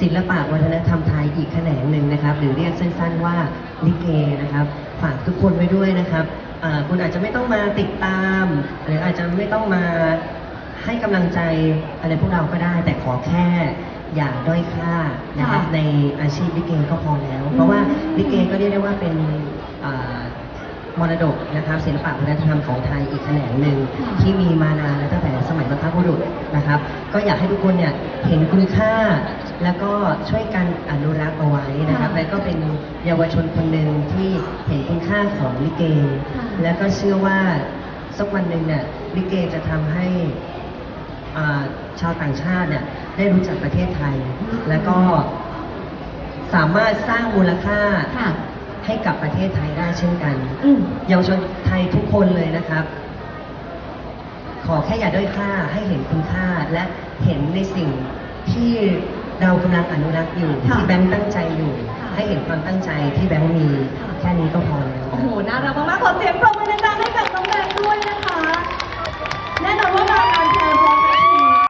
ศิลปะวัฒนธรรมไทยอีกแขนงหนึ่งนะครับ หรือเรียกสั้นๆว่าลิเกนะครับ ฝากทุกคนไว้ด้วยนะครับอ่าคุณอาจจะไม่ต้องมาติดตาม หรืออาจจะไม่ต้องมาให้กำลังใจอะไรพวกเราก็ได้ แต่ขอแค่อย่าด้อยค่านะครับค่ะในอาชีพลิเกก็พอแล้ว เพราะว่าลิเกก็เรียกได้ว่าเป็นอ่ามรดกนะครับศิลปะวัฒนธรรมของไทยอีกแขนงหนึ่งค่ะที่มีมา นะครับ ก็อยากให้ทุกคนเนี่ยเห็นคุณค่า แล้วก็ช่วยกันอนุรักษ์เอาไว้นะครับค่ะและก็เป็นเยาวชนคนหนึ่งที่เห็นคุณค่าของลิเกค่ะแล้วก็เชื่อว่าสักวันหนึ่งเนี่ยลิเกจะทำให้อ่าชาวต่างชาติเนี่ยได้รู้จักประเทศไทย แล้วก็สามารถสร้างมูลค่าค่ะให้กับประเทศไทยได้เช่นกันอืมเยาวชนไทยทุกคนเลยนะครับ ขอแค่อย่าด้อยค่าให้เห็นคุณค่า และเห็นในสิ่งที่เรากำลังอนุรักษ์อยู่ที่แบงค์ตั้งใจอยู่ ให้เห็นความตั้งใจที่แบงค์มีแค่นี้ก็พอแล้ว โอ้โห น่ารักมากๆขอเสียงปรบมือ